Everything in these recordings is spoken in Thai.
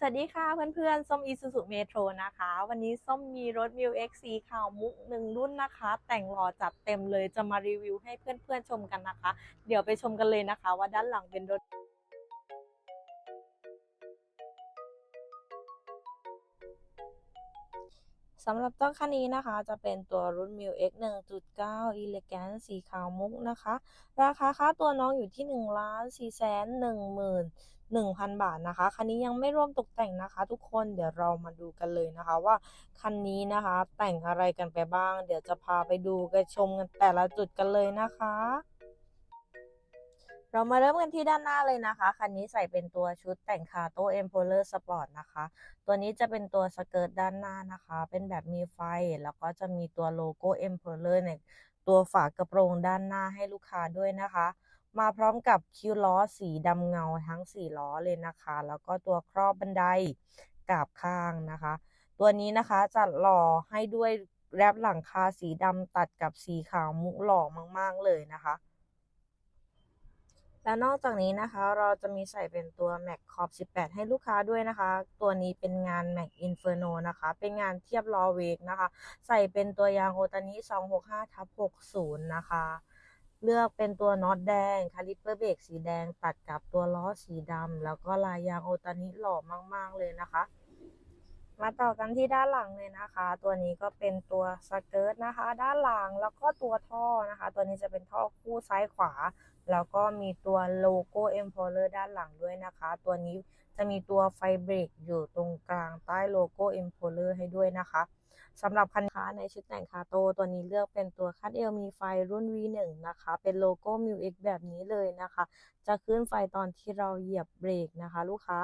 สวัสดีค่ะเพื่อนๆ ส้มอีซูซูเมโทรนะคะ วันนี้ส้มมีรถมิวเอ็กซีขาวมุกหนึ่งรุ่นนะคะ แต่งหล่อจัดเต็มเลยจะมารีวิวให้เพื่อนๆชมกันนะคะ เดี๋ยวไปชมกันเลยนะคะว่าด้านหลังเป็นรถ สำหรับต้นคันนี้นะคะ จะเป็นตัวรุ่น m ิว X 1.9 Elegant สีขาวมุกนะคะ ราคาค่าตัวน้องอยู่ที่ 1 ล้าน4แสน1หมื่น1,000 บาทนะคะ คันนี้ยังไม่รวมตกแต่งนะคะ ทุกคนเดี๋ยวเรามาดูกันเลยนะคะ ว่าคันนี้นะคะ แต่งอะไรกันไปบ้าง เดี๋ยวจะพาไปดูกันชมกันแต่ละจุดกันเลยนะคะ เรามาเริ่มกันที่ด้านหน้าเลยนะคะ คันนี้ใส่เป็นตัวชุดแต่งคาโต้เอ็มโพเลอร์สปอร์ตนะคะ ตัวนี้จะเป็นตัวสเกิร์ตด้านหน้านะคะ เป็นแบบมีไฟ แล้วก็จะมีตัวโลโก้เอ็มโพเลอร์ในตัวฝากระโปรงด้านหน้าให้ลูกค้าด้วยนะคะ มาพร้อมกับคิ้วล้อสีดำเงาทั้ง4ล้อเลยนะคะ แล้วก็ตัวครอบบันไดกาบข้างนะคะ ตัวนี้นะคะจัดหล่อให้ด้วยแรปหลังคาสีดำตัดกับสีขาวมุกหล่อมาก ๆ เลยนะคะ และนอกจากนี้นะคะ เราจะมีใส่เป็นตัว Mac c o p 18 ให้ลูกค้าด้วยนะคะ ตัวนี้เป็นงาน Mac Inferno นะคะ เป็นงานเทียบล้อเวกนะคะ ใส่เป็นตัวยางโอตานิ265ทับ60 นะคะ เลือกเป็นตัวน็อตแดง คาลิปเปอร์เบรกสีแดงตัดกับตัวล้อสีดำแล้วก็ลายยางโอตานิหล่อมาก ๆ เลยนะคะ มาต่อกันที่ด้านหลังเลยนะคะ ตัวนี้ก็เป็นตัวสเกิร์ตนะคะ ด้านหลังแล้วก็ตัวท่อนะคะ ตัวนี้จะเป็นท่อคู่ซ้ายขวา แล้วก็มีตัวโลโก้ e m p o r e r ด้านหลังด้วยนะคะ ตัวนี้จะมีตัวไฟเบรกอยู่ตรงกลางใต้โลโก้ e m p o r e r ให้ด้วยนะคะสำหรับคันค้าในชุดแต่งคาโตตัวนี้เลือกเป็นตัวคัดเอลมีไฟรุ่น V1 นะคะ เป็นโลโก้ m u X แบบนี้เลยนะคะ จะขึ้นไฟตอนที่เราเหยียบเบรกนะคะ ลูกค้า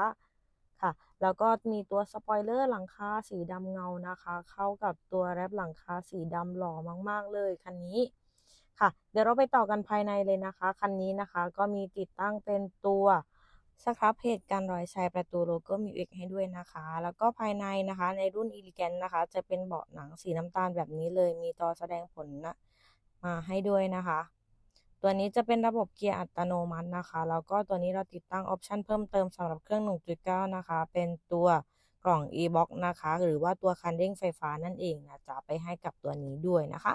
ค่ะ แล้วก็มีตัวสปอยเลอร์หลังคาสีดำเงานะคะ เข้ากับตัวแรปหลังคาสีดำหล่อมาก ๆ เลยคันนี้ค่ะ เดี๋ยวเราไปต่อกันภายในเลยนะคะ คันนี้นะคะก็มีติดตั้งเป็นตัวสครับเพจกันรอยชายประตูโลโก้มิวเอกให้ด้วยนะคะ แล้วก็ภายในนะคะในรุ่น e l e g a n t นะคะ จะเป็นเบาะหนังสีน้ำตาลแบบนี้เลย มีจอแสดงผลนะมาให้ด้วยนะคะ ตัวนี้จะเป็นระบบเกียร์อัตโนมัตินะคะ แล้วก็ตัวนี้เราติดตั้งออปชันเพิ่มเติมสำหรับเครื่อง 1.9 นะคะ เป็นตัวกล่อง e-box นะคะ หรือว่าตัวคันเร่งไฟฟ้านั่นเองนะจะไปให้กับตัวนี้ด้วยนะคะ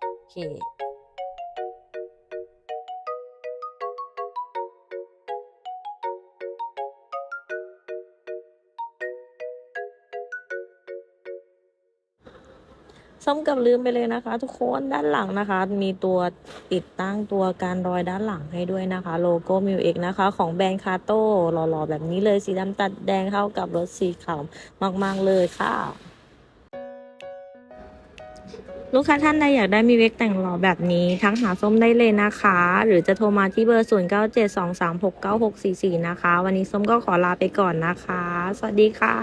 โอเค ส้มกับลืมไปเลยนะคะ ทุกคนด้านหลังนะคะ มีตัวติดตั้งตัวการรอยด้านหลังให้ด้วยนะคะ โลโก้มิวเอกนะคะ ของแบรนด์คาโต้หล่อๆแบบนี้เลยสีดำตัดแดงเข้ากับรถสีขาวมากๆเลยค่ะลูกค้าท่านใดอยากได้มีเวกแต่งหล่อแบบนี้ ทั้งหาส้มได้เลยนะคะ หรือจะโทรมาที่เบอร์ 0972369644 นะคะ วันนี้ส้มก็ขอลาไปก่อนนะคะ สวัสดีค่ะ